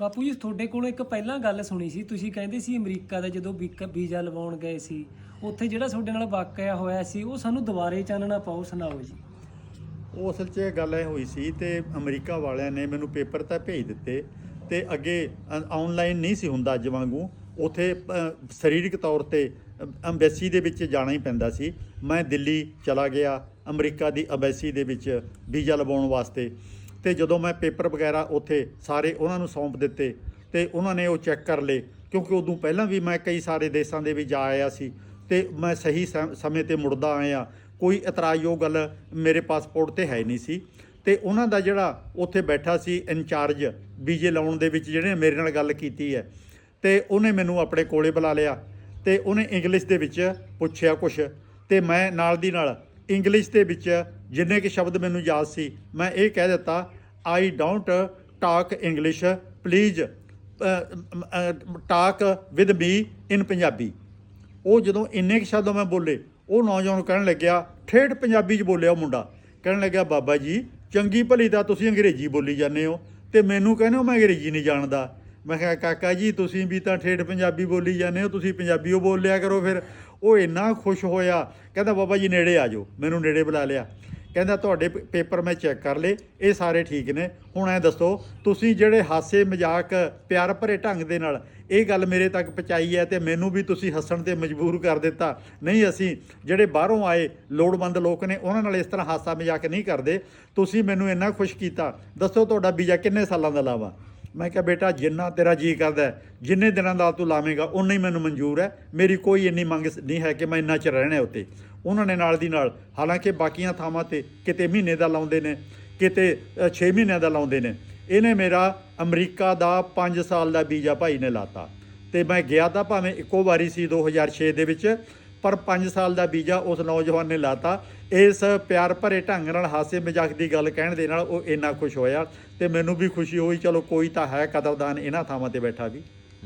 ਬਾਪੂ ਜੀ, ਤੁਹਾਡੇ ਕੋਲੋਂ ਇੱਕ ਪਹਿਲਾਂ ਗੱਲ ਸੁਣੀ ਸੀ। ਤੁਸੀਂ ਕਹਿੰਦੇ ਸੀ ਅਮਰੀਕਾ ਦਾ ਜਦੋਂ ਵੀਕ- ਵੀਜ਼ਾ ਲਵਾਉਣ ਗਏ ਸੀ, ਉੱਥੇ ਜਿਹੜਾ ਤੁਹਾਡੇ ਨਾਲ ਵਾਕਿਆ ਹੋਇਆ ਸੀ, ਉਹ ਸਾਨੂੰ ਦੁਬਾਰੇ ਚਾਨਣਾ ਪਾਓ, ਸੁਣਾਓ ਜੀ। ਉਹ ਅਸਲ 'ਚ ਇਹ ਗੱਲ ਐ ਹੋਈ ਸੀ ਤੇ ਅਮਰੀਕਾ ਵਾਲਿਆਂ ਨੇ ਮੈਨੂੰ ਪੇਪਰ ਤਾਂ ਭੇਜ ਦਿੱਤੇ ਤੇ ਅੱਗੇ ਆਨਲਾਈਨ ਨਹੀਂ ਸੀ ਹੁੰਦਾ ਅੱਜ ਵਾਂਗੂ। ਉਥੇ ਸਰੀਰਕ ਤੌਰ ਤੇ ਅੰਬੈਸੀ ਦੇ ਵਿੱਚ ਜਾਣਾ ਹੀ ਪੈਂਦਾ ਸੀ। ਮੈਂ ਦਿੱਲੀ ਚਲਾ ਗਿਆ, ਅਮਰੀਕਾ ਦੀ ਅੰਬੈਸੀ ਦੇ ਵਿੱਚ ਵੀਜ਼ਾ ਲਵਾਉਣ ਵਾਸਤੇ। ਤੇ ਜਦੋਂ ਮੈਂ ਪੇਪਰ ਵਗੈਰਾ ਉੱਥੇ ਸਾਰੇ ਉਹਨਾਂ ਨੂੰ ਸੌਂਪ ਦਿੱਤੇ ਤੇ ਉਹਨਾਂ ਨੇ ਉਹ ਚੈੱਕ ਕਰ ਲਏ, ਕਿਉਂਕਿ ਉਦੋਂ ਪਹਿਲਾਂ ਵੀ ਮੈਂ ਕਈ ਸਾਰੇ ਦੇਸ਼ਾਂ ਦੇ ਵਿੱਚ ਜਾ ਆਇਆ ਸੀ ਤੇ ਮੈਂ ਸਹੀ ਸਮ- ਸਮੇਂ ਤੇ ਮੁੜਦਾ ਆਇਆ। ਕੋਈ ਇਤਰਾਜ਼ਯੋਗ ਗੱਲ ਮੇਰੇ ਪਾਸਪੋਰਟ ਤੇ ਹੈ ਨਹੀਂ ਸੀ ਤੇ ਉਹਨਾਂ ਦਾ ਜਿਹੜਾ ਉੱਥੇ ਬੈਠਾ ਸੀ ਇੰਚਾਰਜ ਵੀਜ਼ੇ ਲਾਉਣ ਦੇ ਵਿੱਚ ਜਿਹੜੇ ਮੇਰੇ ਨਾਲ ਗੱਲ ਕੀਤੀ ਹੈ ਤੇ ਉਹਨੇ ਮੈਨੂੰ ਆਪਣੇ ਕੋਲੇ ਬੁਲਾ ਲਿਆ ਤੇ ਉਹਨੇ ਇੰਗਲਿਸ਼ ਦੇ ਵਿੱਚ ਪੁੱਛਿਆ ਕੁਛ ਤੇ ਮੈਂ ਨਾਲ ਦੀ ਨਾਲ ਇੰਗਲਿਸ਼ ਦੇ ਵਿੱਚ ਜਿੰਨੇ ਕਿ ਸ਼ਬਦ ਮੈਨੂੰ ਯਾਦ ਸੀ, ਮੈਂ ਇਹ ਕਹਿ ਦਿੱਤਾ I don't talk English please talk with me in Punjabi. ਉਹ ਜਦੋਂ ਇੰਨੇ ਕੁ ਸ਼ਬਦ ਮੈਂ ਬੋਲੇ, ਉਹ ਨੌਜਵਾਨ ਕਹਿਣ ਲੱਗਿਆ, ਠੇਠ ਪੰਜਾਬੀ 'ਚ ਬੋਲਿਆ ਉਹ ਮੁੰਡਾ। ਕਹਿਣ ਲੱਗਿਆ, ਬਾਬਾ ਜੀ, ਚੰਗੀ ਭਲੀ ਤਾਂ ਤੁਸੀਂ ਅੰਗਰੇਜ਼ੀ ਬੋਲੀ ਜਾਂਦੇ ਹੋ ਤੇ ਮੈਨੂੰ ਕਹਿੰਦੇ ਹੋ ਮੈਂ ਅੰਗਰੇਜ਼ੀ ਨਹੀਂ ਜਾਣਦਾ। ਮੈਂ ਕਿਹਾ, ਕਾਕਾ ਜੀ, ਤੁਸੀਂ ਵੀ ਤਾਂ ਠੇਠ ਪੰਜਾਬੀ ਬੋਲੀ ਜਾਂਦੇ ਹੋ, ਤੁਸੀਂ ਪੰਜਾਬੀ ਉਹ ਬੋਲਿਆ ਕਰੋ ਫਿਰ। ਉਹ ਇੰਨਾ ਖੁਸ਼ ਹੋਇਆ, ਕਹਿੰਦਾ, ਬਾਬਾ ਜੀ, ਨੇੜੇ ਆ ਜਾਓ। ਮੈਨੂੰ ਨੇੜੇ ਬੁਲਾ ਲਿਆ। ਕਹਿੰਦਾ, ਤੁਹਾਡੇ ਪ- ਪੇਪਰ ਮੈਂ ਚੈੱਕ ਕਰ ਲਏ, ਇਹ ਸਾਰੇ ਠੀਕ ਨੇ। ਹੁਣ ਐ ਦੱਸੋ, ਤੁਸੀਂ ਜਿਹੜੇ ਹਾਸੇ ਮਜ਼ਾਕ, ਪਿਆਰ ਭਰੇ ਢੰਗ ਦੇ ਨਾਲ ਇਹ ਗੱਲ ਮੇਰੇ ਤੱਕ ਪਹੁੰਚਾਈ ਹੈ ਤੇ ਮੈਨੂੰ ਵੀ ਤੁਸੀਂ ਹੱਸਣ ਤੇ ਮਜਬੂਰ ਕਰ ਦਿੱਤਾ। ਨਹੀਂ, ਅਸੀਂ ਜਿਹੜੇ ਬਾਹਰੋਂ ਆਏ ਲੋੜਵੰਦ ਲੋਕ ਨੇ, ਉਹਨਾਂ ਨਾਲ ਇਸ ਤਰ੍ਹਾਂ ਹਾਸਾ ਮਜ਼ਾਕ ਨਹੀਂ ਕਰਦੇ। ਤੁਸੀਂ ਮੈਨੂੰ ਇੰਨਾ ਖੁਸ਼ ਕੀਤਾ। ਦੱਸੋ, ਤੁਹਾਡਾ ਵੀਜ਼ਾ ਕਿੰਨੇ ਸਾਲਾਂ ਦਾ ਲਾਵਾ? ਮੈਂ ਕਿਹਾ, ਬੇਟਾ, ਜਿੰਨਾ ਤੇਰਾ ਜੀ ਕਰਦਾ ਜਿੰਨੇ ਦਿਨਾਂ ਦਾ ਤੂੰ ਲਾਵੇਂਗਾ ਉਨਾ ਹੀ ਮੈਨੂੰ ਮਨਜ਼ੂਰ ਹੈ। ਮੇਰੀ ਕੋਈ ਇੰਨੀ ਮੰਗ ਨਹੀਂ ਹੈ ਕਿ ਮੈਂ ਇੰਨਾ ਚਿਰ ਰਹਿਣਾ ਹੈ ਉੱਤੇ ਉਹਨਾਂ ਨੇ ਨਾਲ ਦੀ ਨਾਲ, ਹਾਲਾਂਕਿ ਬਾਕੀਆਂ ਥਾਵਾਂ ਤੇ ਕਿਤੇ ਮਹੀਨੇ ਦਾ ਲਾਉਂਦੇ ਨੇ, ਕਿਤੇ 6 ਮਹੀਨਿਆਂ ਦਾ ਲਾਉਂਦੇ ਨੇ। ਇਹਨੇ ਮੇਰਾ ਅਮਰੀਕਾ ਦਾ 5 ਸਾਲ ਦਾ ਵੀਜ਼ਾ ਭਾਈ ਨੇ ਲਾਤਾ। ਤੇ ਮੈਂ ਗਿਆ ਤਾਂ ਭਾਵੇਂ ਇੱਕੋ ਵਾਰੀ ਸੀ 2006 ਦੇ ਵਿੱਚ ਪਰ 5 ਸਾਲ ਦਾ ਵੀਜ਼ਾ ਉਸ ਨੌਜਵਾਨ ਨੇ ਲਾਤਾ। ਇਸ ਪਿਆਰ ਭਰੇ ਢੰਗ ਨਾਲ, ਹਾਸੇ ਮਜ਼ਾਕ ਦੀ ਗੱਲ ਕਹਿਣ ਦੇ ਨਾਲ ਉਹ ਇੰਨਾ ਖੁਸ਼ ਹੋਇਆ ਤੇ ਮੈਨੂੰ ਵੀ ਖੁਸ਼ੀ ਹੋਈ, ਚਲੋ ਕੋਈ ਤਾਂ ਹੈ ਕਦਰਦਾਨ ਇਹਨਾਂ ਥਾਵਾਂ ਤੇ ਬੈਠਾ ਵੀ।